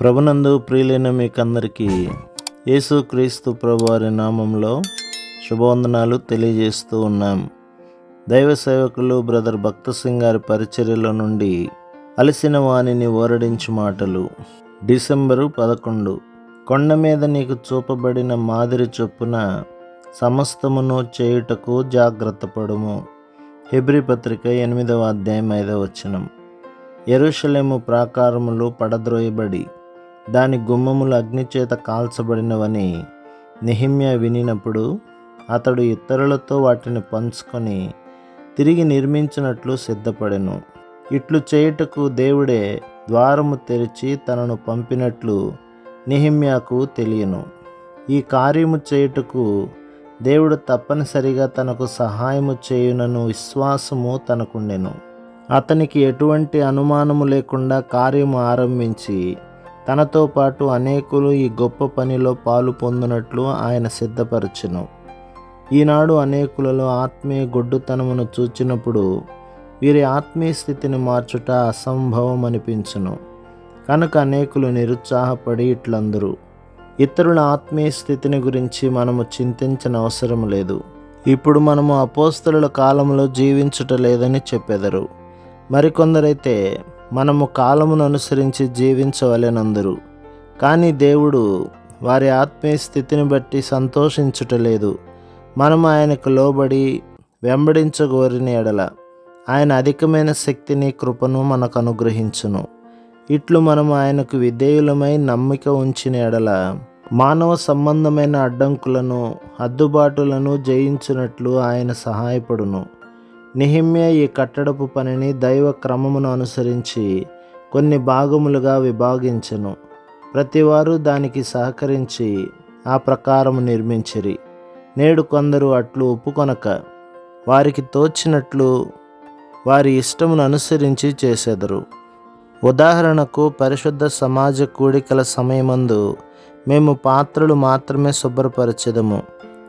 ప్రభునందు ప్రియులైన మీకందరికీ యేసు క్రీస్తు ప్రభు వారి నామంలో శుభవందనాలు తెలియజేస్తూ ఉన్నాం. దైవ సేవకులు బ్రదర్ భక్త సింగ్ గారి పరిచర్యలో నుండి అలసిన వాణిని ఓరడించు మాటలు. డిసెంబరు పదకొండు. కొండ మీద నీకు చూపబడిన మాదిరి చొప్పున సమస్తమును చేయుటకు జాగ్రత్త పడుము. హెబ్రి పత్రిక ఎనిమిదవ అధ్యాయం ఐదవ వచనం. ఎరుషలేము ప్రాకారములు పడద్రోయబడి దాని గుమ్మములు అగ్నిచేత కాల్చబడినవని నిహిమ్య వినినప్పుడు అతడు ఇతరులతో వాటిని పంచుకొని తిరిగి నిర్మించినట్లు సిద్ధపడెను. ఇట్లు చేయుటకు దేవుడే ద్వారము తెరిచి తనను పంపినట్లు నిహిమ్యాకు తెలియను. ఈ కార్యము చేయుటకు దేవుడు తప్పనిసరిగా తనకు సహాయము చేయునను విశ్వాసము తనకుండెను. అతనికి ఎటువంటి అనుమానము లేకుండా కార్యము ఆరంభించి తనతో పాటు అనేకులు ఈ గొప్ప పనిలో పాలు పొందినట్లు ఆయన సిద్ధపరచును. ఈనాడు అనేకులలో ఆత్మీయ గొడ్డుతనమును చూచినప్పుడు వీరి ఆత్మీయ స్థితిని మార్చుట అసంభవం అనిపించును కనుక అనేకులు నిరుత్సాహపడి ఇట్లందరూ. ఇతరుల ఆత్మీయ స్థితిని గురించి మనము చింతించిన అవసరం లేదు. ఇప్పుడు మనము అపోస్తలుల కాలంలో జీవించుట లేదని చెప్పెదరు. మరికొందరైతే మనము కాలమును అనుసరించి జీవించవలెనందరు. కానీ దేవుడు వారి ఆత్మీయ స్థితిని బట్టి సంతోషించుటలేదు మనము ఆయనకు లోబడి వెంబడించగోరిన ఎడల ఆయన అధికమైన శక్తిని కృపను మనకు అనుగ్రహించును ఇట్లు మనము ఆయనకు విధేయులమై నమ్మిక ఉంచిన ఎడల మానవ సంబంధమైన అడ్డంకులను అద్దుబాటులను జయించినట్లు ఆయన సహాయపడును. నిహిమ్య ఈ కట్టడపు పనిని దైవ క్రమమును అనుసరించి కొన్ని భాగములుగా విభాగించెను. ప్రతివారు దానికి సహకరించి ఆ ప్రకారం నిర్మించిరి. నేడు కొందరు అట్లు ఒప్పుకొనక వారికి తోచినట్లు వారి ఇష్టమును అనుసరించి చేసెదరు. ఉదాహరణకు పరిశుద్ధ సమాజ కూడికల సమయమందు మేము పాత్రలు మాత్రమే శుభ్రపరచెదము.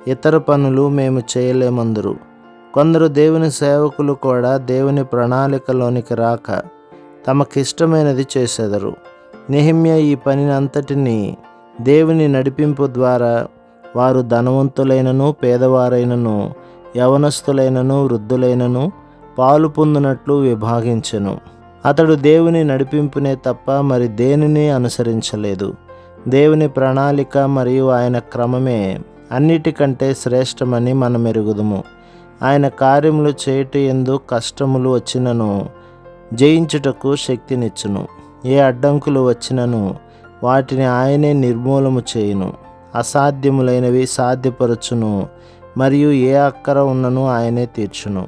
ఇతర పనులు మేము చేయలేమందరు. కొందరు దేవుని సేవకులు కూడా దేవుని ప్రణాళికలోనికి రాక తమకిష్టమైనది చేసెదరు. నిహిమ్య ఈ పనిని దేవుని నడిపింపు ద్వారా వారు ధనవంతులైనను పేదవారైనను యవనస్తులైనను వృద్ధులైనను పాలు పొందినట్లు విభాగించెను. అతడు దేవుని నడిపింపునే తప్ప మరి దేనిని అనుసరించలేదు. దేవుని ప్రణాళిక మరియు ఆయన క్రమమే అన్నిటికంటే శ్రేష్టమని మనం ఎరుగుదుము ఆయన కార్యములు చేయుట ఎందు కష్టములు వచ్చినను జయించుటకు శక్తినిచ్చును. ఏ అడ్డంకులు వచ్చినను వాటిని ఆయనే నిర్మూలము చేయును. అసాధ్యములైనవి సాధ్యపరచును మరియు ఏ అక్కర ఉన్నను ఆయనే తీర్చును.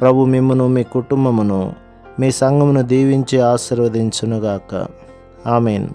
ప్రభు మిమ్మను మీ కుటుంబమును మీ సంఘమును దీవించి ఆశీర్వదించునుగాక. ఆమెన్.